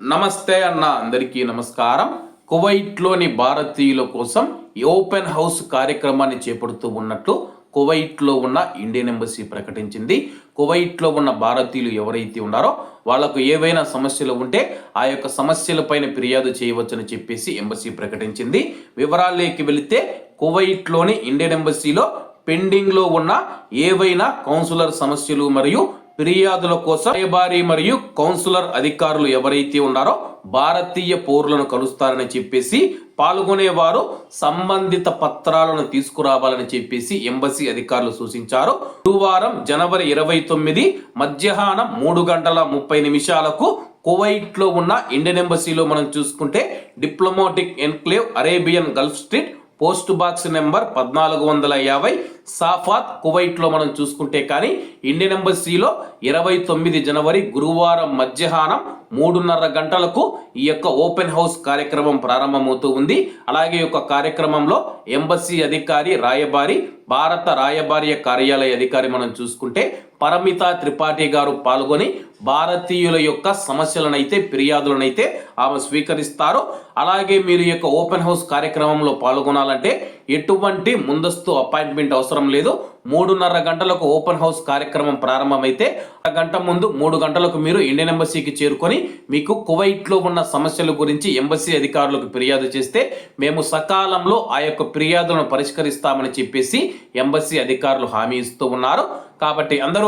నమస్తే అన్న అందరికీ నమస్కారం. కువైట్లోని భారతీయుల కోసం ఓపెన్ హౌస్ కార్యక్రమాన్ని చేపడుతూ ఉన్నట్లు కువైట్లో ఉన్న ఇండియన్ ఎంబసీ ప్రకటించింది. కువైట్లో ఉన్న భారతీయులు ఎవరైతే ఉన్నారో వాళ్ళకు ఏవైనా సమస్యలు ఉంటే ఆ యొక్క సమస్యలపైన ఫిర్యాదు చేయవచ్చని చెప్పేసి ఎంబసీ ప్రకటించింది. వివరాల్లోకి వెళితే కువైట్లోని ఇండియన్ ఎంబసీలో పెండింగ్లో ఉన్న ఏవైనా కౌన్సిలర్ సమస్యలు మరియు ఫిర్యాదుల కోసం రాయబారి మరియు కౌన్సిలర్ అధికారులు ఎవరైతే ఉన్నారో భారతీయ పౌరులను కలుస్తారని చెప్పేసి పాల్గొనేవారు సంబంధిత పత్రాలను తీసుకురావాలని చెప్పేసి ఎంబసీ అధికారులు సూచించారు. గురువారం జనవరి ఇరవై తొమ్మిది మధ్యాహ్నం మూడు గంటల ముప్పై నిమిషాలకు కువైట్లో ఉన్న ఇండియన్ ఎంబసీలో మనం చూసుకుంటే diplomatic enclave Arabian Gulf street post box number పద్నాలుగు వందల యాభై సాఫాత్ కువైట్లో మనం చూసుకుంటే కానీ ఇండియన్ ఎంబసీలో ఇరవై తొమ్మిది జనవరి గురువారం మధ్యాహ్నం మూడున్నర గంటలకు ఈ యొక్క ఓపెన్ హౌస్ కార్యక్రమం ప్రారంభమవుతూ ఉంది. అలాగే ఈ యొక్క కార్యక్రమంలో ఎంబసీ అధికారి రాయబారి భారత రాయబారి కార్యాలయ అధికారి మనం చూసుకుంటే పరమిత త్రిపాఠి గారు పాల్గొని భారతీయుల యొక్క సమస్యలనైతే ఫిర్యాదులనైతే ఆమె స్వీకరిస్తారు. అలాగే మీరు యొక్క ఓపెన్ హౌస్ కార్యక్రమంలో పాల్గొనాలంటే ఎటువంటి ముందస్తు అపాయింట్మెంట్ అవసరం లేదు. మూడున్నర గంటలకు ఓపెన్ హౌస్ కార్యక్రమం ప్రారంభమైతే ఆ గంట ముందు మూడు గంటలకు మీరు ఇండియన్ ఎంబసీకి చేరుకొని మీకు కువైట్లో ఉన్న సమస్యల గురించి ఎంబసీ అధికారులకు ఫిర్యాదు చేస్తే మేము సకాలంలో ఆ యొక్క ఫిర్యాదులను పరిష్కరిస్తామని చెప్పేసి ఎంబసీ అధికారులు హామీ ఇస్తూ ఉన్నారు. కాబట్టి అందరూ